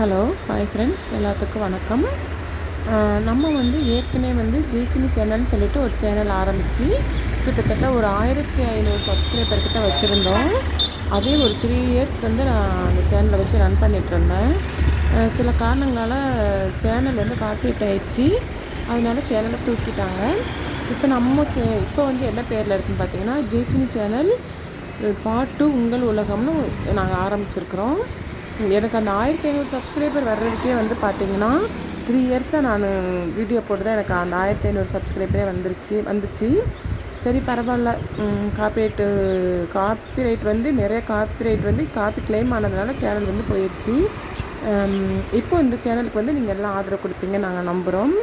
Hello hi friends எல்லாத்துக்கும் வணக்கம். நம்ம வந்து ஏற்கனவே வந்து ஜெயிச்சினி சேனல்னு சொல்லிட்டு ஒரு சேனல் ஆரம்பித்து கிட்டத்தட்ட ஒரு ஆயிரத்தி ஐநூறு சப்ஸ்கிரைபர் கிட்ட வச்சுருந்தோம். அதே ஒரு த்ரீ இயர்ஸ் வந்து நான் அந்த சேனலை வச்சு ரன் பண்ணிகிட்ருந்தேன் சில காரணங்களால் சேனல் வந்து காப்பீட் ஆயிடுச்சு. அதனால சேனலை தூக்கிட்டாங்க. இப்போ நம்ம சே இப்போ வந்து என்ன பேரில் இருக்குன்னு பார்த்தீங்கன்னா ஜெய்சினி சேனல் பாட்டு உங்கள் உலகம்னு நாங்கள் ஆரம்பிச்சிருக்கிறோம். எனக்கு அந்த ஆயிரத்தி ஐநூறு சப்ஸ்கிரைபர் வர்றதுக்கே வந்து பார்த்தீங்கன்னா த்ரீ இயர்ஸாக நான் வீடியோ போட்டு தான் எனக்கு அந்த ஆயிரத்தி ஐநூறு சப்ஸ்கிரைபரே வந்துருச்சு வந்துச்சு. சரி பரவாயில்ல. காப்பிரைட்டு காப்பிரைட் வந்து நிறைய காப்பிரைட் வந்து காப்பி கிளைம் ஆனதுனால சேனல் வந்து போயிடுச்சு இப்போ இந்த சேனலுக்கு வந்து நீங்கள் எல்லாம் ஆதரவு கொடுப்பீங்க நாங்கள் நம்புகிறோம்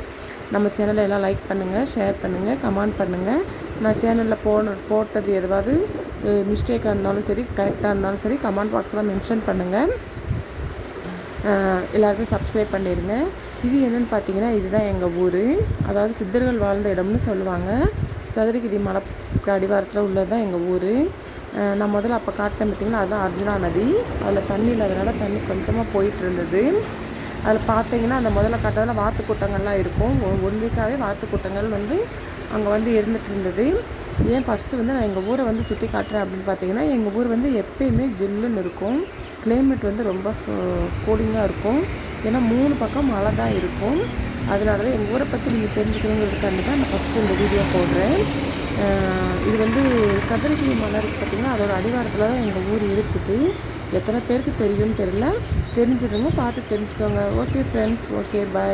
நம்ம சேனலை எல்லாம் லைக் பண்ணுங்கள் ஷேர் பண்ணுங்கள் கமெண்ட் பண்ணுங்கள் நான் சேனலில் போன போட்டது எதுவாவது மிஸ்டேக்காக இருந்தாலும் சரி கரெக்டாக இருந்தாலும் சரி கமெண்ட் பாக்ஸ்லாம் மென்ஷன் பண்ணுங்கள் எல்லாருமே சப்ஸ்கிரைப் பண்ணிடுங்க இது என்னன்னு பார்த்தீங்கன்னா இதுதான் எங்கள் ஊர். அதாவது சித்தர்கள் வாழ்ந்த இடம்னு சொல்லுவாங்க. சதுரகிரி மலை அடிவாரத்தில் உள்ளது தான் எங்கள் ஊர் நான் முதல்ல அப்போ காட்டினேன் பார்த்தீங்கன்னா அதுதான் அர்ஜுனா நதி. அதில் தண்ணி இல்லாதனால தண்ணி கொஞ்சமாக போயிட்டு இருந்தது அதில் பார்த்தீங்கன்னா அந்த முதல்ல காட்டதில் வாத்து கூட்டங்கள்லாம் இருக்கும். ஒன் வீக்காகவே வாத்து கூட்டங்கள் வந்து அங்கே வந்து இருந்துட்டு இருந்தது ஏன் ஃபஸ்ட்டு வந்து நான் எங்கள் ஊரை வந்து சுற்றி காட்டுறேன் அப்படின்னு பார்த்தீங்கன்னா எங்கள் ஊர் வந்து எப்பயுமே ஜில்லுன்னு இருக்கும். கிளைமேட் வந்து ரொம்ப கூலிங்காக இருக்கும். ஏன்னா மூணு பக்கம் மழை தான் இருக்கும். அதனால தான் எங்கள் ஊரை பற்றி நீங்கள் தெரிஞ்சுக்கணுங்கிறதுக்காண்டி தான் நான் ஃபஸ்ட்டு இந்த வீடியோ போடுறேன். இது வந்து சதுரகிரி மலை இருக்குது பார்த்திங்கன்னா அதோட அடிவாரத்தில் தான் எங்கள் ஊர் இருக்குது. எத்தனை பேருக்கு தெரியும்னு தெரியல. தெரிஞ்சிருங்க பார்த்து தெரிஞ்சுக்கோங்க. Okay friends okay bye